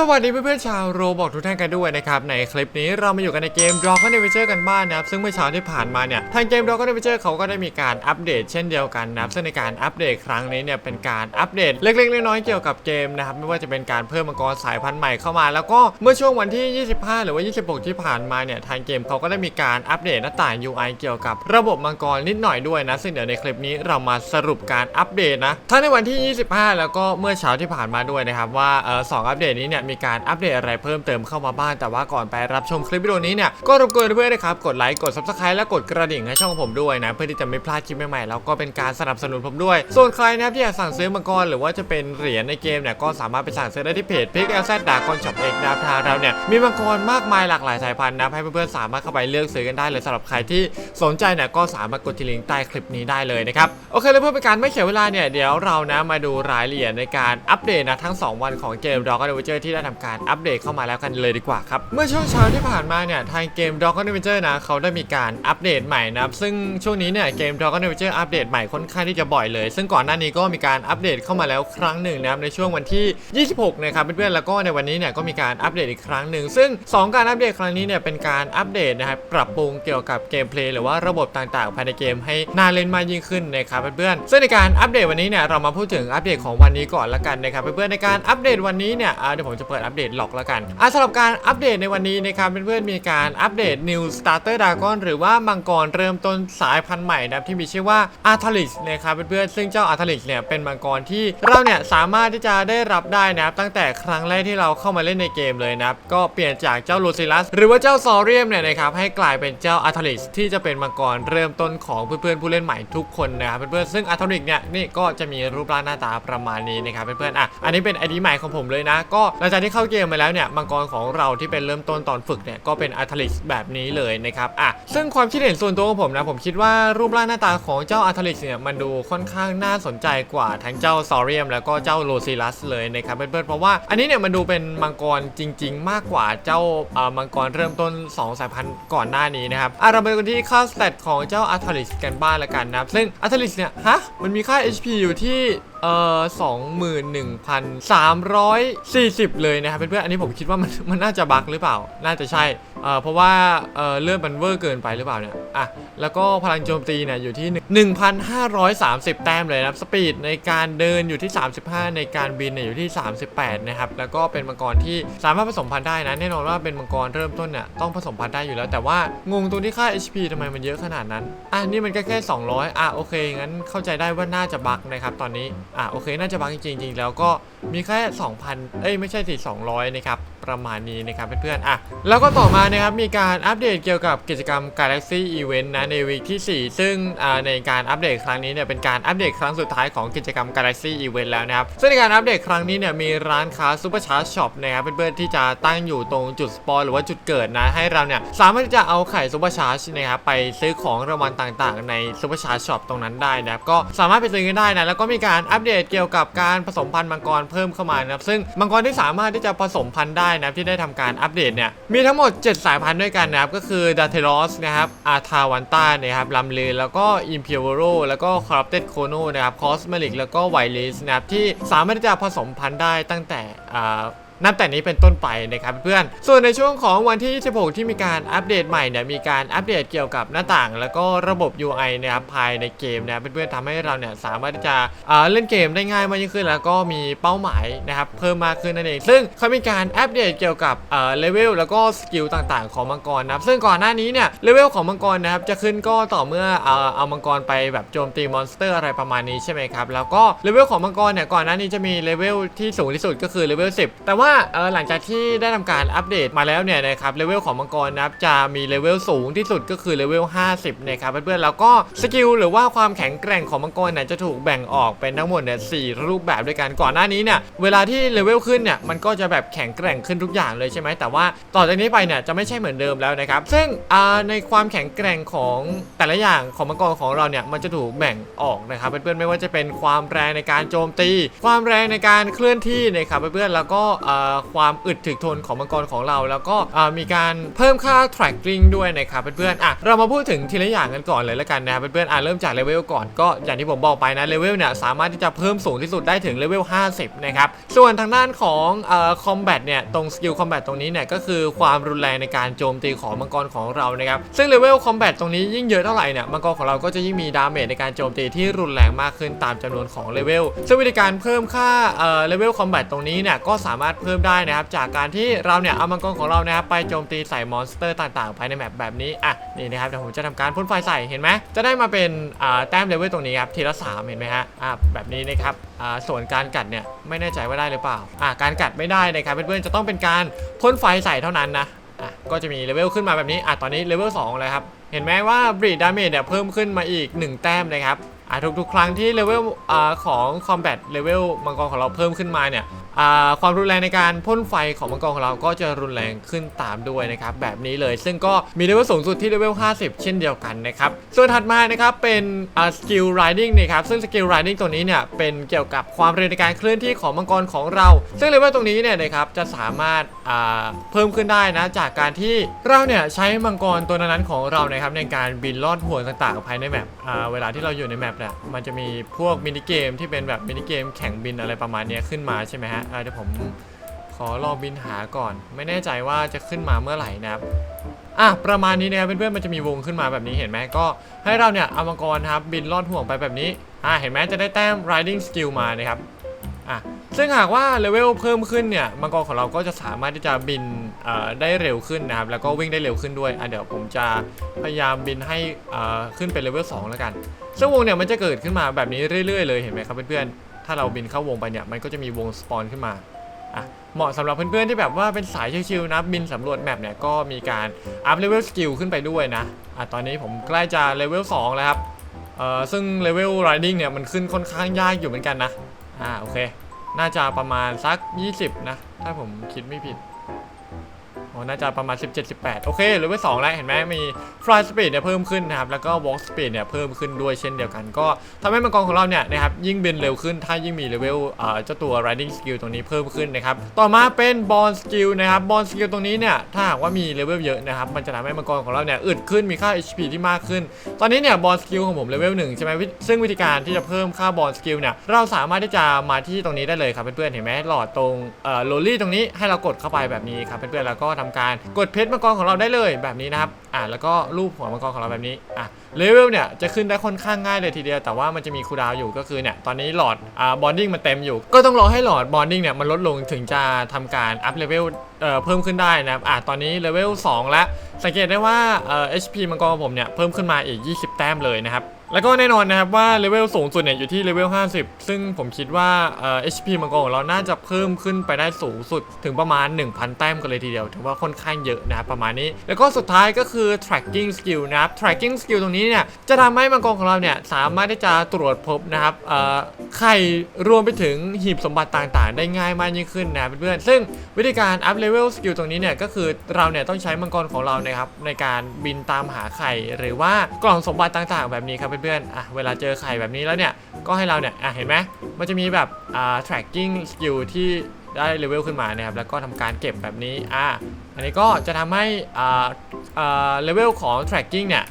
สวัสดีเพื่อนๆชาวโรบอกทุกท่านกันด้วยนะครับ ในคลิปนี้เรามาอยู่กันในเกม Draw c o n a v i g a t o r กันบ้านนะครับซึ่งเมื่อเช้าที่ผ่านมาเนี่ยทางเกม Draw c o n a v i g a t o r เขาก็ได้มีการอัปเดตเช่นเดียวกันนะครับซึ่งในการอัปเดตครั้งนี้เนี่ยเป็นการอัปเดตเล็กๆน้อยๆเกี่ยวกับเกมนะครับไม่ว่าจะเป็นการเพิ่มมังกรสายพันธุ์ใหม่เข้ามา แล้วก็เมื่อช่วงวันที่ 25 หรือว่า 26 ที่ผ่านมาเนี่ยทางเกมเขาก็ได้มีการอัปเดตหน้าต่าง UI เกี่ยวกับระบบมังกรนิดหน่อยด้วยนะซึ่งเดี๋ยวในคลิปนี้เรามาสรุปการอัปเดตนะทั้งในวันที่ 25 แล้วก็เมื่อเช้าที่ผ่านมาด้วยนะครับว่าเออสองอัปเดตนี้เนี่ยมีการอัปเดตอะไรเพิ่มเติมเข้ามาบ้างแต่ว่าก่อนไปรับชมคลิปวิดีโอนี้เนี่ยก็รบกวนเพื่อนๆนะครับกดไลค์กด subscribe และกดกระดิ่งให้ช่องผมด้วยนะเพื่อที่จะไม่พลาดคลิปใหม่ๆแล้วก็เป็นการสนับสนุนผมด้วย ส่วนใครนะครับที่อยากสั่งซื้อมังกรหรือว่าจะเป็นเหรียญในเกมเนี่ยก็สามารถไปสั่งซื้อได้ที่เพจ p i x l z d a g o n Shop X นะครับทางเราเนี่ยมีมังกรมากมายหลากหลายสายพันธุ์นะให้เพื่อนๆสามารถเข้าไปเลือกซื้อกันได้เลยสำหรับใครที่สนใจเนี่ยก็สามารถกดที่ลิงก์ใต้คลิปนี้ได้เลยนะครับโอเคแล้วเพื่อเป็นการไม่เสียเวลาเนี่ยเดี๋ยวเรานะมาดูรายละเอียดในการอัปเดตนะทั้ง 2 วันของเกม Dog a d v e n t u r e ที่ได้ทำการอัปเดตเข้ามาแล้วกันเลยดีกว่าครับ เมื่อช่วงเช้าที่ผ่านมาเนี่ยทางเกม Dog a d v e n t u r e นะเขาได้มีการอัปเดตใหม่นะครับซึ่งช่วงนี้เนี่ยเกม Dog a d v e n t u r e อัปเดตใหม่ค่อนข้างที่จะบ่อยเลย ซึ่งก่อนหน้านี้ก็มีการอัปเดตเข้ามาแล้วครั้งหนึ่งนะครับในช่วงวันที่ 26นะครับเพื่อนๆแล้วก็ในวันนี้เนี่ยก็มีการอัปเดตอีกครั้งหนึ่งซึ่ง 2 การอัปเดตครั้งนี้เนี่ยเป็นการอัปเดตนะครับปรับปรุงเกี่ยวกับเกมเพลย์หรือว่าระบบต่างๆ ภายในเกมให้น่าเล่นมากยิ่งขึ้นนะครับเพื่อนๆซึ่งในการอัปเดตวันนี้เนี่ยเรามาพูดถึงอัปเดตของวันนี้ก่อนละกันนะครับเพื่อนๆในการอัปเดตวันนี้เนี่ยเดี๋ยวผมจะเปิดอัปเดตหลอกและกันอะสำหรับการอัปเดตในวันนี้นะครับเพื่อนๆมีการอัปเดต New Starter Dragon หรือว่ามังกรเริ่มต้นสายพันธุ์ใหม่นะที่มีชื่อว่า a r t a l i x นะครับเพื่อนๆซึ่งเจ้า a r t a l i x เนี่ยเป็นมังกรที่เราเนี่ยสามารถที่จะได้รับได้นะครับตั้งแต่ครั้งแรกที่เราเข้ามาเล่นในเกมเลยนะครับก็เปลี่ยนจากเจ้าลูซิลัสหรือว่าเจ้าซอเรียมเนี่ยนะครับให้กลายเป็นเจ้า a r t a l i x ที่จะเป็นมังกรเริ่มต้นของเพื่อนๆผู้เล่นใหม่ทุกคนนะครับเพื่อนๆซึ่ง a r t a l i x เนี่ยนี่ก็จะมีรูปร่างหน้าตาประมาณนี้นะครับเพื่อนๆอะอันนี้เป็นไอดีใหม่ของผมเลยนะก็หลังจากที่เข้าเกมมาแล้วเนี่ยมังกรของเราที่เป็นเริ่มต้นตอนฝึกเนี่ยก็เป็น a r t a l i x แบบนี้เลยนะครับอะซึ่งความคิดเห็นส่วนตัวของผมนะผมคิดว่ารูปร่างหน้าตาของเจ้า a r t a l i x เนี่ยมันดูค่อนข้างน่าสนใจกว่าทั้งเจ้าซอเรียมแล้วก็เจ้าโลซิลัสเลยนะครับเพื่อนๆเพราะว่าอันนี้เนี่ยมันดูเป็นมังกรจริง ๆ มากกว่าเจ้าเอ่อมังกรเริ่มต้น2สายพันธุ์ก่อนหน้านี้นะครับอะเราไปดูกันที่ค่าสเตตของเจ้า a r t a l i x กันบ้างละกันนะครับซึ่ง a r t a l i x เนี่ยฮะมันมีค่า HP อยู่ที่ เอ่อสองหมื่นหนึ่งพันสามร้อยสี่สิบเลยนะครับเพื่อนๆอันนี้ผมคิดว่ามันมันน่าจะบั๊กหรือเปล่า น่าจะใช่เอ่อเพราะว่าเอ่อเลื่อนมันเวอร์เกินไปหรือเปล่าเนี่ยอะแล้วก็พลังโจมตีเนี่ยอยู่ที่ 1,530 แต้มเลยนะครับสปีดในการเดินอยู่ที่ 35 ในการบินเนี่ยอยู่ที่ 38 นะครับ แล้วก็เป็นมังกรที่สามารถผสมพันธุ์ได้นะ แน่นอนว่าเป็นมังกรเริ่มต้นเนี่ยต้องผสมพันธุ์ได้อยู่แล้ว แต่ว่างงตรงที่ค่า HP ทำไมมันเยอะขนาดนั้น อะนี่มันก็แค่ 200 อะโอเค งั้นเข้าใจได้ว่าน่าจะบั๊กนะครับตอนนี้ อะโอเคน่าจะบั๊กจริงจริงๆแล้วก็มีแค่ 2,000 เอ้ยไม่ใช่สิ200 นะครับประมาณนี้นะครับเพื่อนๆ อะแล้วก็ต่อมานะครับมีการอัปเดตเกี่ยวกับกิจกรรม Galaxy Event นะในวีคที่ 4 ซึ่งในการอัปเดตครั้งนี้เนี่ยเป็นการอัปเดตครั้งสุดท้ายของกิจกรรม Galaxy Event แล้วนะครับซึ่งในการอัปเดตครั้งนี้เนี่ยมีร้านค้า Super Charge Shop นะครับเพื่อนๆที่จะตั้งอยู่ตรงจุดสปอนหรือว่าจุดเกิดนะให้เราเนี่ยสามารถที่จะเอาไข่ Super Charge นะครับไปซื้อของรางวัลต่างๆ ใน Super Charge Shop ตรงนั้นได้นะครับก็สามารถไปซื้อกันได้นะแล้วก็มีการอัปเดตเกี่ยวกับการผสมพันธุ์มังกรเพิ่มเข้ามานะครับซึ่งมังกรที่สามารถที่จะผสมพันธุ์ได้นะที่ได้ทำการอัปเดตเนี่ยมีทั้งหมด7สายพันธุ์ด้วยกันนะครับ ก็คือดาเทลอสนะครับอาทาวันต้านะครับลัมเลแล้วก็อิมเพียวโรแล้วก็คอร์เต็ดโคโนนะครับคอสเมลิกแล้วก็ไวเลสนะครับที่สามารถที่จะผสมพันธุ์ได้ตั้งแต่อ่า นับแต่นี้เป็นต้นไปนะครับเพื่อน ส่วนในช่วงของวันที่ 26 ที่มีการอัปเดตใหม่เนี่ยมีการอัปเดตเกี่ยวกับหน้าต่าง แล้วก็ระบบ UI นะครับภายในเกมนะเพื่อนๆทำให้เราเนี่ยสามารถที่จะเล่นเกมได้ง่ายมากยิ่งขึ้น แล้วก็มีเป้าหมายนะครับเพิ่มมากขึ้นนั่นเอง ซึ่งเขามีการอัปเดตเกี่ยวกับเลเวลแล้วก็สกิลต่างๆ ของมังกรนะครับซึ่งก่อนหน้านี้เนี่ยเลเวลของมังกรนะครับจะขึ้นก็ต่อเมื่อเอาเอามังกรไปแบบโจมตีมอนสเตอร์อะไรประมาณนี้ใช่ไหมครับแล้วก็เลเวลของมังกรเนี่ยก่อนหน้านี้จะมีเลเวลที่สูงที่สุดก็คือเลเวล10 แต่ว่าเออหลังจากที่ได้ทำการอัปเดตมาแล้วเนี่ยนะครับเลเวลของมังกรนะครับจะมีเลเวลสูงที่สุดก็คือเลเวล 50 นะครับเพื่อนๆแล้วก็สกิลหรือว่าความแข็งแกร่งของมังกรเนี่ยจะถูกแบ่งออกเป็นทั้งหมดเนี่ยสรูปแบบด้วยกันก่อนหน้านี้เนี่ยเวลาที่เลเวลขึ้นเนี่ยมันก็จะแบบแข็งแกร่งขึ้นทุกอย่างเลยใช่ไหมแต่ว่าต่อจากนี้ไปเนี่ยจะไม่ใช่เหมือนเดิมแล้วนะครับซึ่งในความแข็งแกร่งของแต่ละอย่างของมังกรของเราเนี่ยมันจะถูกแบ่งออกนะครับเพื่อนๆไม่ว่าจะเป็นความแรงในการโจมตี ความแรงในการเคลื่อนที่นะครับเพื่อนๆแล้วก็ความอึดถึกทนของมังกรของเรา แล้วก็มีการเพิ่มค่า tracking ด้วยนะครับเพื่อนๆอะเรามาพูดถึงทีละอย่างกันก่อนเลยแล้วกันนะครับเพื่อนๆอะเริ่มจากเลเวลก่อนก็อย่างที่ผมบอกไปนะเลเวลเนี่ยสามารถที่จะเพิ่มสูงที่สุดได้ถึงเลเวล50นะครับส่วนทางด้านของเอ่อ combat เนี่ยตรงสกิล combat ตรงนี้เนี่ยก็คือความรุนแรงในการโจมตีของมังกรของเรานะครับซึ่งเลเวล combat ตรงนี้ยิ่งเยอะเท่าไหร่เนี่ยมังกรของเราก็จะยิ่งมีดาเมจในการโจมตีที่รุนแรงมากขึ้นตามจำนวนของเลเวลซึ่งวิธีการเพิ่มค่าเอ่อเลเวล combat ตรงนี้เนี่ยก็สามารถพิ่มได้นะครับ จากการที่เราเนี่ยเอามังกรของเรานะครับไปโจมตีใส่มอนสเตอร์ต่างๆภายในแมปแบบนี้อะนี่นะครับเดี๋ยวผมจะทำการพ่นไฟใส่เห็นไหมจะได้มาเป็นอ่าแต้มเลเวลตรงนี้ครับทีละสามเห็นไหมฮะอะแบบนี้นะครับอ่าส่วนการกัดเนี่ยไม่แน่ใจว่าได้หรือเปล่าอะการกัดไม่ได้นะครับเพื่อนๆจะต้องเป็นการพ่นไฟใส่เท่านั้นนะอะก็จะมีเลเวลขึ้นมาแบบนี้อะตอนนี้เลเวล2เลยครับเห็นไหมว่าบรีดดาเมจเนี่ยเพิ่มขึ้นมาอีก 1 แต้มนะครับอะทุกๆ ครั้งที่เลเวลอ่าของ Combat เลเวลมังกรของเราเพิ่มขึ้นมาเนี่ย ความรุนแรงในการพ่นไฟของมังกรของเราก็จะรุนแรงขึ้นตามด้วยนะครับแบบนี้เลย ซึ่งก็มีเลเวลสูงสุดที่เลเวล 50 เช่นเดียวกันนะครับส่วนถัดมานะครับเป็นสกิลไรดิ้งนะครับซึ่งสกิลไรดิ้งตัวนี้เนี่ยเป็นเกี่ยวกับความเร็วในการเคลื่อนที่ของมังกรของเรา ซึ่งเลเวลตรงนี้เนี่ยนะครับจะสามารถาเพิ่มขึ้นได้นะจากการที่เราเนี่ยใช้มังกรตัวนั้นๆของเรานะครับในการบินลอดห่วงต่างๆภายในแมปเวลาที่เราอยู่ในแมปเนี่ยมันจะมีพวกมินิเกมที่เป็นแบบมินิเกมแข่งบินอะไรประมาณนี้ขึ้นมาใช่ไหมฮะเดี๋ยวผมขอรอบินหาก่อน ไม่แน่ใจว่าจะขึ้นมาเมื่อไหร่นะครับอะประมาณนี้นะครับเพื่อนๆมันจะมีวงขึ้นมาแบบนี้เห็นไหมก็ ให้เราเนี่ยเอามังกรครับบินลอดห่วงไปแบบนี้อะเห็นไหมจะได้แต้ม riding skill มานะครับอะซึ่งหากว่าเลเวลเพิ่มขึ้นเนี่ยมังกรของเราก็จะสามารถที่จะบินได้เร็วขึ้นนะครับแล้วก็วิ่งได้เร็วขึ้นด้วยอะเดี๋ยวผมจะพยายามบินให้อ่อขึ้นเป็นเลเวล2แล้วกันซึ่งวงเนี่ยมันจะเกิดขึ้นมาแบบนี้เรื่อยๆเลยเห็นไหมครับเพื่อนๆ ถ้าเราบินเข้าวงไปเนี่ยมันก็จะมีวงสปอนขึ้นมาอะเหมาะสำหรับเพื่อนๆที่แบบว่าเป็นสายชิลๆนะบินสำรวจแมปเนี่ยก็มีการอัพเลเวลสกิลขึ้นไปด้วยนะอะตอนนี้ผมใกล้จะเลเวล2แล้วครับเอ่อซึ่งเลเวลไรดิ้งเนี่ยมันขึ้นค่อนข้างยากอยู่เหมือนกันนะอ่าโอเค น่าจะประมาณสัก 20 นะ ถ้าผมคิดไม่ผิด อ๋อน่าจะประมาณ 17 18 โอเคเลเวล2แล้วเห็นไหมมี fly speed เนี่ยเพิ่มขึ้นนะครับ แล้วก็ walk speed เนี่ยเพิ่มขึ้นด้วยเช่นเดียวกัน ก็ทำให้มังกรของเราเนี่ยนะครับยิ่งบินเร็วขึ้น ถ้ายิ่งมีเลเวลเอ่อเจ้าตัว riding skill ตรงนี้เพิ่มขึ้นนะครับ ต่อมาเป็น bond skill นะครับ bond skill ตรงนี้เนี่ยถ้าหากว่ามีเลเวลเยอะนะครับมันจะทำให้มังกรของเราเนี่ยอึดขึ้นมีค่า HP ที่มากขึ้น ตอนนี้เนี่ย bond skill ของผมเลเวล1ใช่ไหมซึ่งวิธีการที่จะเพิ่มค่า bond skill เนี่ยเราสามารถที่จะมาที่ตรงนี้ได้เลยครับเพื่อนๆเห็นไหมหลอดตรงเอ่อ lolly ตรงนี้ให้เรากดเข้าไปแบบนี้ครับเพื่อนๆแล้วก็ทำการกดเพชรมังกรของเราได้เลยแบบนี้นะครับอ่าแล้วก็รูปหัวมังกรของเราแบบนี้อะเลเวลเนี่ยจะขึ้นได้ค่อนข้างง่ายเลยทีเดียว แต่ว่ามันจะมีคูดาวอยู่ก็คือเนี่ยตอนนี้หลอดอ่าบอนดิ้งมันเต็มอยู่ ก็ต้องรอให้หลอดบอนดิ้งเนี่ยมันลดลงถึงจะทำการอัพเลเวลเอ่อเพิ่มขึ้นได้นะครับอะตอนนี้เลเวล2แล้วสังเกตได้ว่าเอ่อ HP มังกรของผมเนี่ยเพิ่มขึ้นมาอีก 20 แต้มเลยนะครับ แล้วก็แน่นอนนะครับว่าเลเวลสูงสุดเนี่ยอยู่ที่เลเวล 50 ซึ่งผมคิดว่าเอ่อ HP มังกรของเราน่าจะเพิ่มขึ้นไปได้สูงสุดถึงประมาณ 1,000 แต้มกันเลยทีเดียวถือว่าค่อนข้างเยอะนะครับประมาณนี้ แล้วก็สุดท้ายก็คือ tracking skill นะครับ tracking skill ตรงนี้เนี่ยจะทำให้มังกรของเราเนี่ยสามารถที่จะตรวจพบนะครับเอ่อไข่รวมไปถึงหีบสมบัติต่างๆ ได้ง่ายมากยิ่งขึ้นนะเพื่อนๆซึ่งวิธีการ up level skill ตรงนี้เนี่ยก็คือเราเนี่ยต้องใช้มังกรของเรานะครับในการบินตามหาไข่หรือว่ากล่องสมบัติต่างๆ แบบนี้ครับเพื่อนๆอะเวลาเจอไข่แบบนี้แล้วเนี่ย ก็ให้เราเนี่ยอะเห็นไหมมันจะมีแบบอ่า tracking skill ที่ได้เลเวลขึ้นมานะครับแล้วก็ทำการเก็บแบบนี้อะอันนี้ก็จะทำให้อ่าอ่าเลเวลของ tracking เนี่ย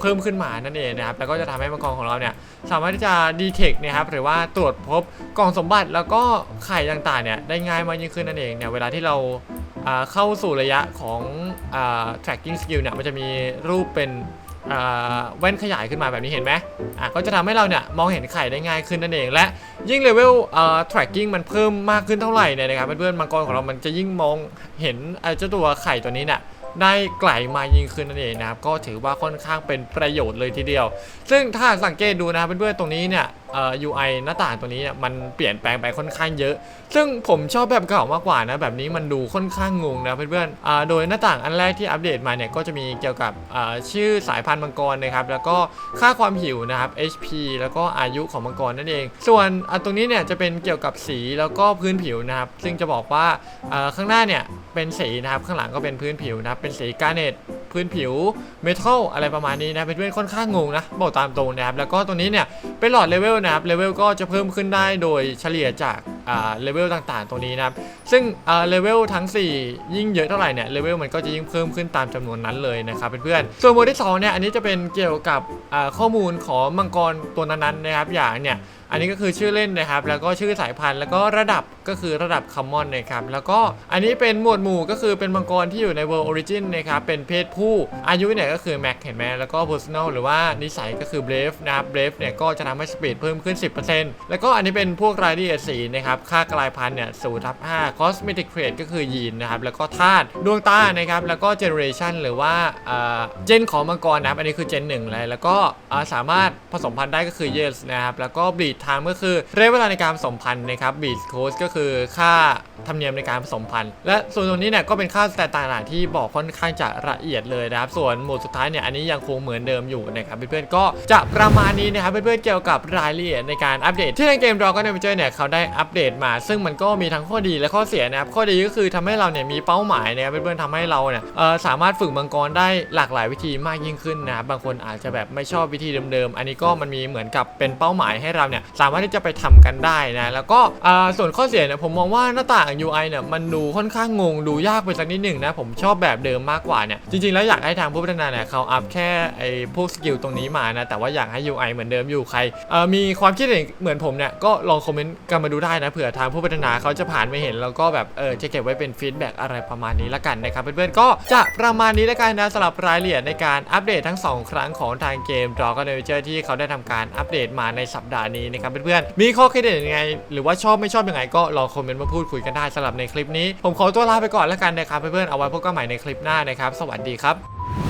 เพิ่มขึ้นมานั่นเองนะครับ แล้วก็จะทำให้มังกรของเราเนี่ยสามารถที่จะดีเทคนะครับหรือว่าตรวจพบกล่องสมบัติแล้วก็ไข่ต่างๆเนี่ยได้ง่ายมากยิ่งขึ้นนั่นเองเนี่ยเวลาที่เราเข้าสู่ระยะของอ tracking skill เนี่ยมันจะมีรูปเป็น แว่นขยายขึ้นมาแบบนี้เห็นไหมอะก็จะทำให้เราเนี่ยมองเห็นไข่ได้ง่ายขึ้นนั่นเอง และยิ่งเลเวลอ่า tracking มันเพิ่มมากขึ้นเท่าไหร่เนี่ยนะครับเพื่อนๆมังกรของเรามันจะยิ่งมองเห็นเจ้าตัวไข่ตัวนี้เนี่ยได้ไกลมายิ่งขึ้นนั่นเองนะครับก็ถือว่าค่อนข้างเป็นประโยชน์เลยทีเดียว ซึ่งถ้าสังเกตดูนะครับเพื่อนๆตรงนี้เนี่ยเอ่อ UI หน้าต่างตัวนี้เนี่ยมันเปลี่ยนแปลงไปค่อนข้างเยอะ ซึ่งผมชอบแบบเก่ามากกว่านะ แบบนี้มันดูค่อนข้างงงนะเพื่อนๆโดยหน้าต่างอันแรกที่อัปเดตมาเนี่ยก็จะมีเกี่ยวกับชื่อสายพันธุ์มังกรนะครับ แล้วก็ค่าความหิวนะครับ HP แล้วก็อายุของมังกรนั่นเอง ส่วนตรงนี้เนี่ยจะเป็นเกี่ยวกับสีแล้วก็พื้นผิวนะครับ ซึ่งจะบอกว่าข้างหน้าเนี่ยเป็นสีนะครับ ข้างหลังก็เป็นพื้นผิวนะครับ เป็นสีกาเนตพื้นผิวเมทัลอะไรประมาณนี้นะเป็นเพื่อนค่อนข้างงงนะบอกตามตรงนะครับแล้วก็ตรงนี้เนี่ยเป็นหลอดเลเวลนะครับเลเวลก็จะเพิ่มขึ้นได้โดยเฉลี่ยจาก เลเวลต่างๆ ตรงนี้นะครับซึ่งเลเวลทั้ง 4 ยิ่งเยอะเท่าไหร่เนี่ยเลเวลมันก็จะยิ่งเพิ่มขึ้นตามจำนวนนั้นเลยนะครับเพื่อนๆส่วนโหมดที่2เนี่ยอันนี้จะเป็นเกี่ยวกับข้อมูลของมังกรตัวนั้นๆนะครับอย่างเนี่ยอันนี้ก็คือชื่อเล่นนะครับ แล้วก็ชื่อสายพันธุ์ แล้วก็ระดับก็คือระดับคัมมอนนะครับ แล้วก็อันนี้เป็นหมวดหมู่ก็คือเป็นมังกรที่อยู่ใน World Origin นะครับ เป็นเพศผู้ อายุเนี่ยก็คือแม็กเห็นไหมแล้วก็ personal หรือว่านิสัยก็คือ brave นะครับ brave เนี่ยก็จะทำให้สปีดเพิ่มขึ้น 10%แล้วก็อันนี้เป็นพวกรายละเอียดสีนะครับ ค่ากลายพันธุ์เนี่ย0ทับ5 cosmetic trait ก็คือยีนนะครับ แล้วก็ธาตุดวงตานะครับ แล้วก็ generation หรือว่าเจนของมังกรนะครับ อันนี้คือเจนหนึ่งเลย แล้วก็สามารถผสมพันธุ์ได้ก็คือ yes นะครับ แล้วก็ bleed time ก็คือระยะเวลาในการผสมพันธุ์นะครับ bleed cost ก็คือค่าธรรมเนียมในการผสมพันธุ์ และส่วนตรงนี้เนี่ยก็เป็นค่าแตทต่างๆที่บอกค่อนข้างจะละเอียดเลยนะครับ ส่วนหมวดสุดท้ายเนี่ยอันนี้ยังคงเหมือนเดิมอยู่นะครับเพื่อนๆก็จะประมาณนี้นะครับเพื่อนๆเกี่ยวกับรายละเอียดในการอัปเดตที่ในเกม Dragon Adventure เนี่ยเขาได้อัปเดตมา ซึ่งมันก็มีทั้งข้อดีและข้อเสียนะครับข้อดีก็คือทำให้เราเนี่ยมีเป้าหมายนะครับเพื่อนๆทำให้เราเนี่ยสามารถฝึกมังกรได้หลากหลายวิธีมากยิ่งขึ้นนะครับบางคนอาจจะแบบไม่ชอบวิธีเดิมๆ อันนี้ก็มันมีเหมือนกับเป็นเป้าหมายให้เราเนี่ยสามารถที่จะไปทำกันได้นะแล้วก็ส่วนข้อเสียเนี่ยผมมองว่าหน้าต่าง UI เนี่ยมันดูค่อนข้างงงดูยากไปสักนิดหนึ่งนะผมชอบแบบเดิมมากกว่าเนี่ยจริงๆแล้วอยากให้ทางผู้พัฒนาเนี่ยเขาอัพแค่ไอ้พวกสกิลตรงนี้มานะแต่ว่าอยากให้ UI เหมือนเดิมอยู่ใครมีความคิดเห็นเหมือนผมเนี่ยก็ลองคอมเมนต์กันมาดูได้นะเผื่อทางผู้พัฒนาเขาจะผ่านไปเห็นแล้วก็แบบเออจะเก็บไว้เป็นฟีดแบ็กอะไรประมาณนี้ละกันนะครับเพื่อนๆก็จะประมาณนี้ละกันนะสำหรับรายละเอียดในการอัปเดตทั้ง 2 ครั้งของทางเกม Dragon Adventure ที่เขาได้ทำการอัปเดตมาในสัปดาห์นี้นะครับเพื่อนๆมีข้อคิดเห็นยังไง หรือว่าชอบไม่ชอบยังไงก็ลองคอมเมนต์มาพูดคุยกันได้สำหรับในคลิปนี้ ผมขอตัวลาไปก่อนแล้วกันนะครับเพื่อนๆเอาไว้พบกันใหม่ในคลิปหน้านะครับ สวัสดีครับ